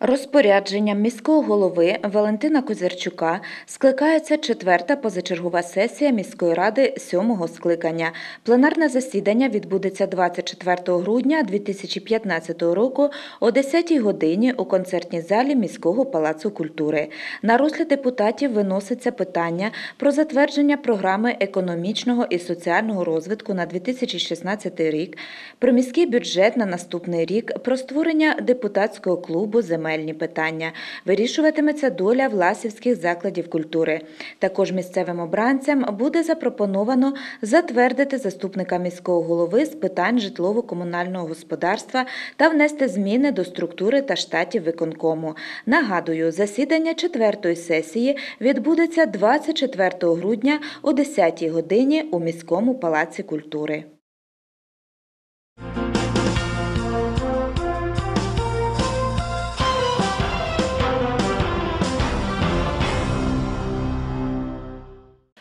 Розпорядженням міського голови Валентина Козирчука скликається четверта позачергова сесія міської ради сьомого скликання. Пленарне засідання відбудеться 24 грудня 2015 року о 10 годині у концертній залі міського палацу культури. На розгляд депутатів виноситься питання про затвердження програми економічного і соціального розвитку на 2016 рік, про міський бюджет на наступний рік, про створення депутатського клубу земельні питання. Вирішуватиметься доля власівських закладів культури. Також місцевим обранцям буде запропоновано затвердити заступника міського голови з питань житлово-комунального господарства та внести зміни до структури та штатів виконкому. Нагадую, засідання четвертої сесії відбудеться 24 грудня о 10 годині у міському палаці культури.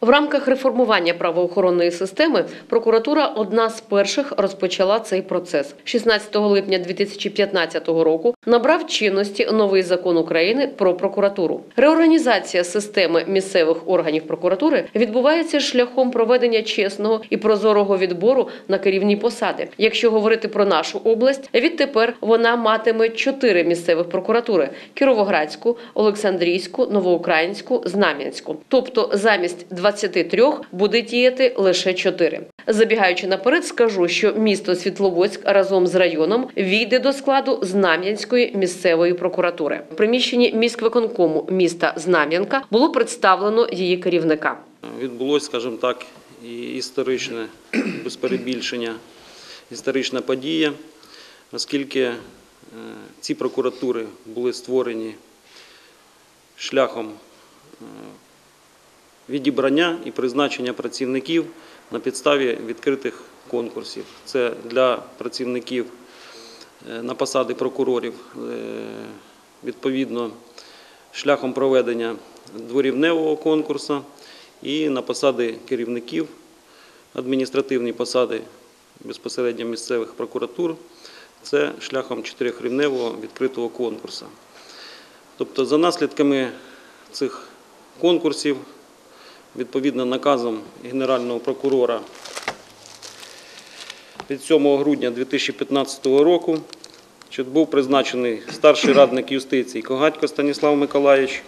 В рамках реформування правоохоронної системи прокуратура одна з перших розпочала цей процес. 16 липня 2015 року набрав чинності новий закон України про прокуратуру. Реорганізація системи місцевих органів прокуратури відбувається шляхом проведення чесного і прозорого відбору на керівні посади. Якщо говорити про нашу область, відтепер вона матиме чотири місцевих прокуратури: Кіровоградську, Олександрійську, Новоукраїнську, Знам'янську. Тобто замість 23 буде діяти лише 4. Забігаючи наперед, скажу, що місто Світловодськ разом з районом війде до складу Знам'янської місцевої прокуратури. В приміщенні міськвиконкому міста Знам'янка було представлено її керівника. Відбулося, скажімо так, і історичне, без перебільшення, історична подія, оскільки е, ці прокуратури були створені шляхом е, відібрання і призначення працівників на підставі відкритих конкурсів. Це для працівників е, на посади прокурорів е, відповідно шляхом проведення дворівневого конкурсу і на посади керівників адміністративні посади безпосередньо місцевих прокуратур. Це шляхом чотирьохрівневого відкритого конкурсу. Тобто, за наслідками цих конкурсів, відповідно наказом Генерального прокурора від 7 грудня 2015 року, що був призначений старший радник юстиції Когатько Станіслав Миколаївич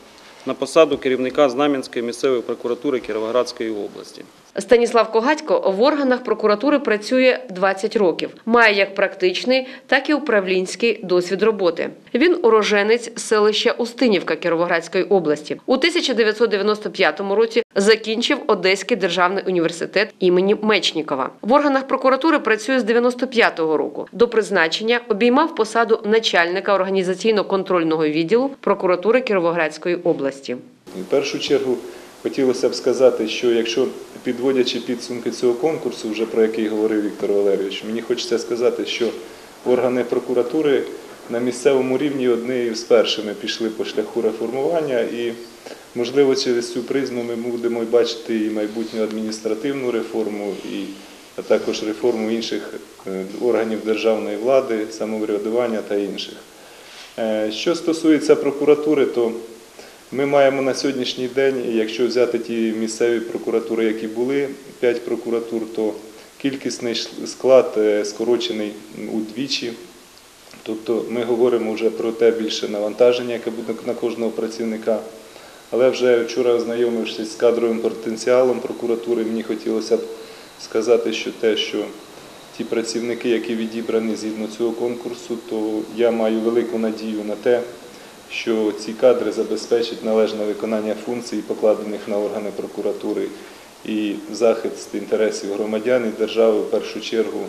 на посаду керівника Знам'янської місцевої прокуратури Кіровоградської області. Станіслав Когатько в органах прокуратури працює 20 років. Має як практичний, так і управлінський досвід роботи. Він уроженець селища Устинівка Кіровоградської області. У 1995 році закінчив Одеський державний університет імені Мечнікова. В органах прокуратури працює з 95-го року. До призначення обіймав посаду начальника організаційно-контрольного відділу прокуратури Кіровоградської області. В першу чергу хотілося б сказати, що якщо підводячи підсумки цього конкурсу, вже про який говорив Віктор Валерійович, мені хочеться сказати, що органи прокуратури на місцевому рівні одні з першими пішли по шляху реформування, і, можливо, через цю призму ми будемо бачити і майбутню адміністративну реформу, і а також реформу інших е, органів державної влади, самоврядування та інших. Е, Що стосується прокуратури, то ми маємо на сьогоднішній день, якщо взяти ті місцеві прокуратури, які були, 5 прокуратур, то кількісний склад е, скорочений удвічі. Тобто ми говоримо вже про те більше навантаження, яке буде на кожного працівника. Але вже вчора, ознайомившись з кадровим потенціалом прокуратури, мені хотілося б сказати, що те, що ті працівники, які відібрані згідно цього конкурсу, то я маю велику надію на те, що ці кадри забезпечать належне виконання функцій, покладених на органи прокуратури, і захист інтересів громадян і держави в першу чергу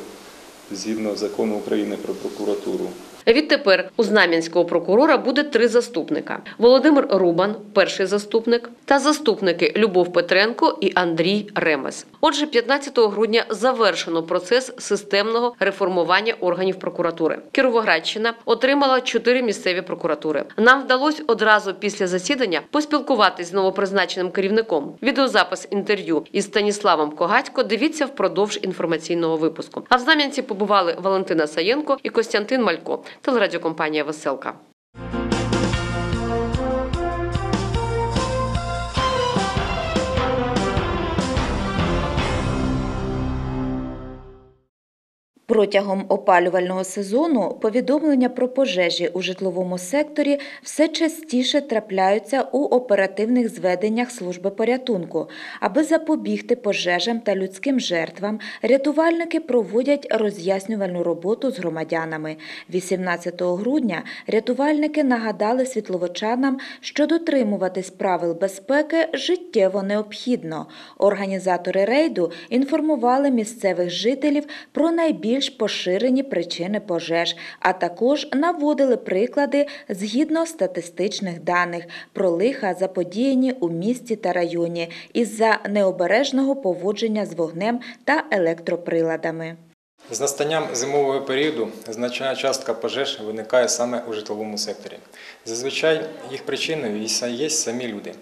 згідно закону України про прокуратуру. Відтепер у знам'янського прокурора буде три заступника: Володимир Рубан, перший заступник, та заступники Любов Петренко і Андрій Ремес. Отже, 15 грудня завершено процес системного реформування органів прокуратури. Кіровоградщина отримала чотири місцеві прокуратури. Нам вдалося одразу після засідання поспілкуватись з новопризначеним керівником. Відеозапис інтерв'ю із Станіславом Когатько дивіться впродовж інформаційного випуску. А в Знам'янці побували Валентина Саєнко і Костянтин Малько телерадіокомпанія Веселка. Протягом опалювального сезону повідомлення про пожежі у житловому секторі все частіше трапляються у оперативних зведеннях служби порятунку. Аби запобігти пожежам та людським жертвам, рятувальники проводять роз'яснювальну роботу з громадянами. 18 грудня рятувальники нагадали світловочанам, що дотримуватись правил безпеки життєво необхідно. Організатори рейду інформували місцевих жителів про найбільш поширені причини пожеж, а також наводили приклади згідно статистичних даних про лиха, заподіяні у місті та районі із-за необережного поводження з вогнем та електроприладами. З настанням зимового періоду значна частка пожеж виникає саме у житловому секторі. Зазвичай їх причиною є самі люди,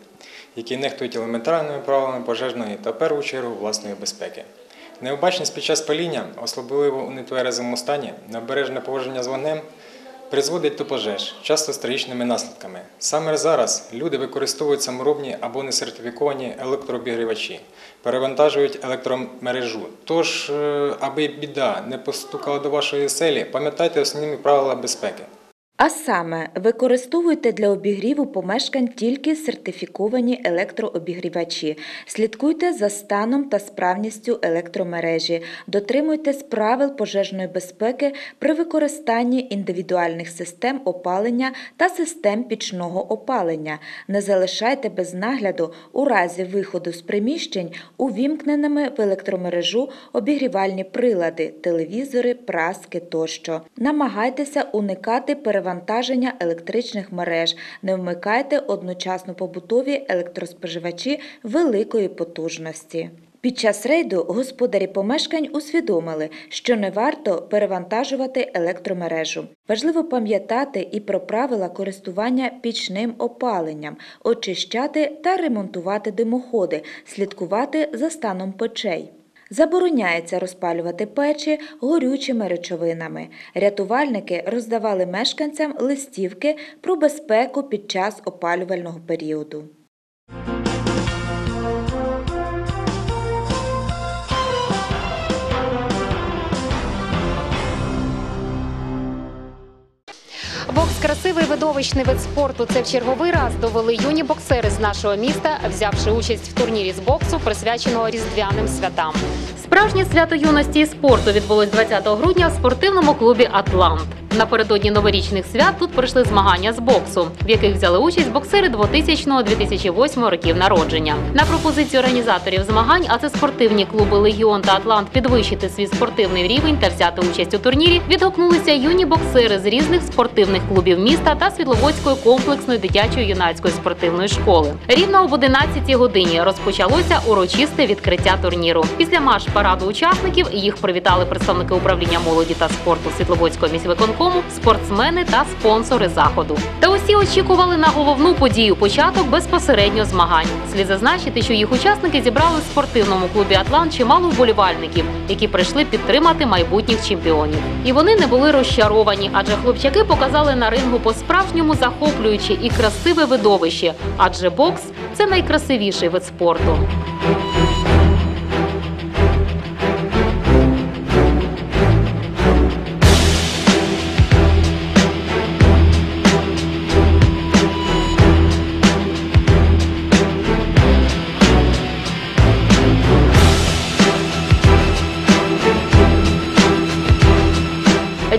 які нехтують елементарними правилами пожежної та в першу чергу власної безпеки. Необачність під час паління, особливо у нетверезому стані, необережне поводження з вогнем призводить до пожеж, часто з трагічними наслідками. Саме зараз люди використовують саморобні або несертифіковані електрообігрівачі, перевантажують електромережу. Тож, е, аби біда не постукала до вашої оселі, пам'ятайте основні правила безпеки. А саме, використовуйте для обігріву помешкань тільки сертифіковані електрообігрівачі, слідкуйте за станом та справністю електромережі, дотримуйтесь правил пожежної безпеки при використанні індивідуальних систем опалення та систем пічного опалення. Не залишайте без нагляду у разі виходу з приміщень увімкненими в електромережу обігрівальні прилади, телевізори, праски тощо. Намагайтеся уникати перевантаження електричних мереж, не вмикайте одночасно побутові електроспоживачі великої потужності. Під час рейду господарі помешкань усвідомили, що не варто перевантажувати електромережу. Важливо пам'ятати і про правила користування пічним опаленням, очищати та ремонтувати димоходи, слідкувати за станом печей. Забороняється розпалювати печі горючими речовинами. Рятувальники роздавали мешканцям листівки про безпеку під час опалювального періоду. Красивий видовищний вид спорту. Це в черговий раз довели юні боксери з нашого міста, взявши участь в турнірі з боксу, присвяченого різдвяним святам. Справжнє свято юності і спорту відбулось 20 грудня в спортивному клубі Атлант. Напередодні новорічних свят тут пройшли змагання з боксу, в яких взяли участь боксери 2000-2008 років народження. На пропозицію організаторів змагань, а це спортивні клуби Легіон та Атлант підвищити свій спортивний рівень та взяти участь у турнірі, відгукнулися юні боксери з різних спортивних клубів міста та Світловодської комплексної дитячої юнацької спортивної школи. Рівно об 11 годині розпочалося урочисте відкриття турніру. Після марш-параду учасників їх привітали представники управління молоді та спорту Світловодського міськвиконкому, спортсмени та спонсори заходу. Та усі очікували на головну подію початок безпосередньо змагань. Слід зазначити, що їх учасники зібрали в спортивному клубі Атлант чимало вболівальників, які прийшли підтримати майбутніх чемпіонів. І вони не були розчаровані, адже хлопчаки показали на рингу по-справжньому захоплююче і красиве видовище, адже бокс це найкрасивіший вид спорту.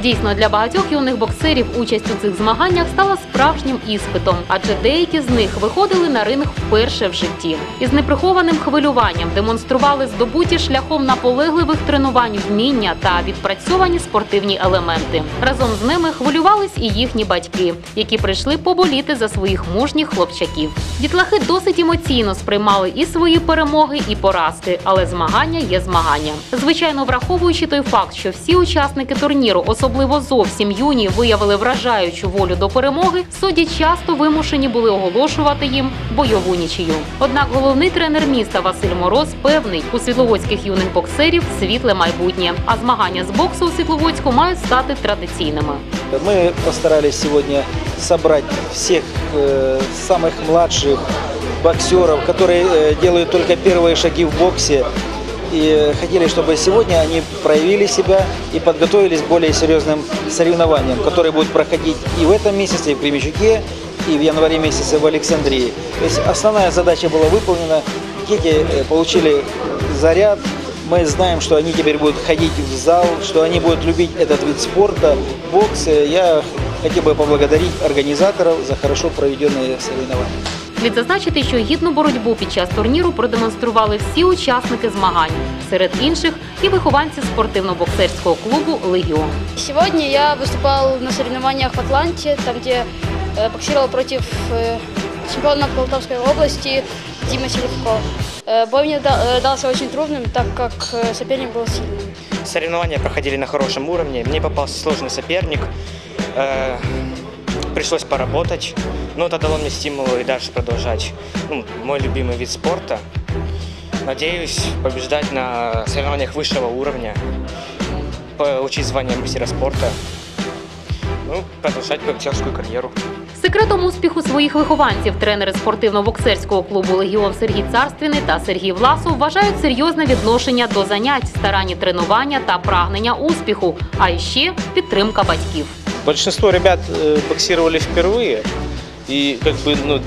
Дійсно, для багатьох юних боксерів участь у цих змаганнях стала справжнім іспитом, адже деякі з них виходили на ринг вперше в житті. Із неприхованим хвилюванням демонстрували здобуті шляхом наполегливих тренувань вміння та відпрацьовані спортивні елементи. Разом з ними хвилювались і їхні батьки, які прийшли поболіти за своїх мужніх хлопчаків. Дітлахи досить емоційно сприймали і свої перемоги, і поразки, але змагання є змагання. Звичайно, враховуючи той факт, що всі учасники турніру, особливо зовсім юні, виявили вражаючу волю до перемоги, судді часто вимушені були оголошувати їм бойову нічию. Однак головний тренер міста Василь Мороз певний, у світловодських юних боксерів світле майбутнє, а змагання з боксу у Світловодську мають стати традиційними. Мы постарались сегодня собрать всех э, самых младших боксеров, которые э, делают только первые шаги в боксе. И хотели, чтобы сегодня они проявили себя и подготовились к более серьезным соревнованиям, которые будут проходить и в этом месяце, и в Кременчуке, и в январе месяце в Александрии. То есть основная задача была выполнена. Дети э, получили заряд. Мы знаем, что они теперь будут ходить в зал, что они будут любить этот вид спорта, бокс. Я хотел бы поблагодарить организаторов за хорошо проведенные соревнования. Слід зазначити, що гідну боротьбу під час турніру продемонстрували всі учасники змагань. Серед інших і вихованці спортивно-боксерського клубу Легіон. Сегодня я выступал на соревнованиях в Атланте, там где э, боксировал против э, чемпиона Полтавской области Дима Селевко. Э, бой мне да- э, дался очень трудным, так как э, соперник был сильным. Соревнования проходили на хорошем уровне. Мне попался сложный соперник. Э, Пришлось поработать, но это дало мне стимул и дальше продолжать. Ну, мой любимый вид спорта. Надеюсь побеждать на соревнованиях высшего уровня, получить звание мастера спорта, ну, продолжать боксерскую карьеру. Секретом успіху своїх вихованців тренери спортивно-боксерського клубу Легіон Сергій Царствіний та Сергій Власов вважають серйозне відношення до занять, старанні тренування та прагнення успіху, а ще підтримка батьків. Большинство ребят э, боксировали впервые, И как бы ну,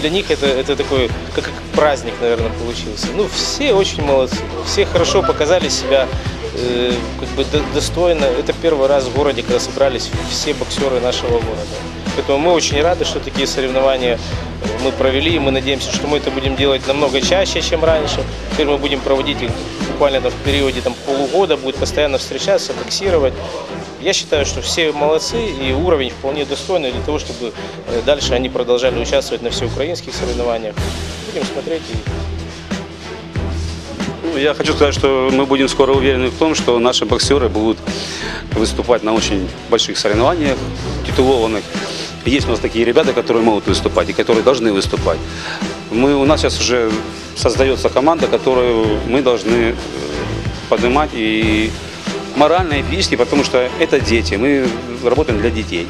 для них это, это такой как, как праздник, наверное, получился. Ну, все очень молодцы, все хорошо показали себя э, как бы до- достойно. Это первый раз в городе, когда собрались все боксеры нашего города. Поэтому мы очень рады, что такие соревнования э, мы провели, мы надеемся, что мы это будем делать намного чаще, чем раньше. Теперь мы будем проводить их буквально там, в периоде там, полугода, будет постоянно встречаться, боксировать. Я считаю, что все молодцы и уровень вполне достойный для того, чтобы э, дальше они продолжали участвовать на всеукраинских соревнованиях. Будем смотреть и Ну, Я хочу сказать, что мы будем скоро уверены в том, что наши боксеры будут выступать на очень больших соревнованиях, титулованных. Есть у нас такие ребята, которые могут выступать и которые должны выступать. Мы, у нас сейчас уже создается команда, которую мы должны э, поднимать и морально, и физически, потому что это дети. Мы работаем для детей.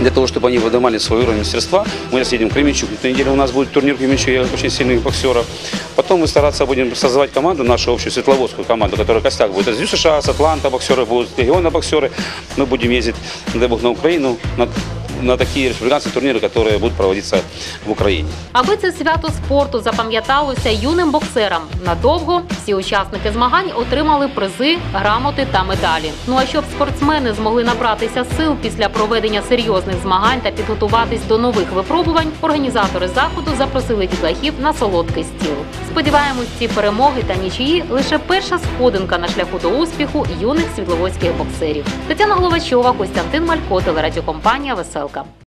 Для того, чтобы они выдавали свой уровень мастерства, мы сейчас едем в Кременчук. На неделе у нас будет турнир в Кременчуке очень сильных боксеров. Потом мы стараться будем создавать команду, нашу общую светловодскую команду, которая костяк будет из США, с Атланта боксеры будут, региона боксеры. Мы будем ездить, дай бог, на Украину, на, на такие республиканские турниры, которые будут проводиться в Украине. Аби це свято спорту запам'яталося юним боксерам надовго, всі учасники змагань отримали призи, грамоти та медалі. Ну а щоб спортсмени змогли набратися сил після проведення серйозних змагань та підготуватись до нових випробувань, організатори заходу запросили дітлахів на солодкий стіл. Сподіваємось, ці перемоги та нічиї лише перша сходинка на шляху до успіху юних світловодських боксерів. Тетяна Головачова, Костянтин Малько, телерадіокомпанія Веселка. Яблука.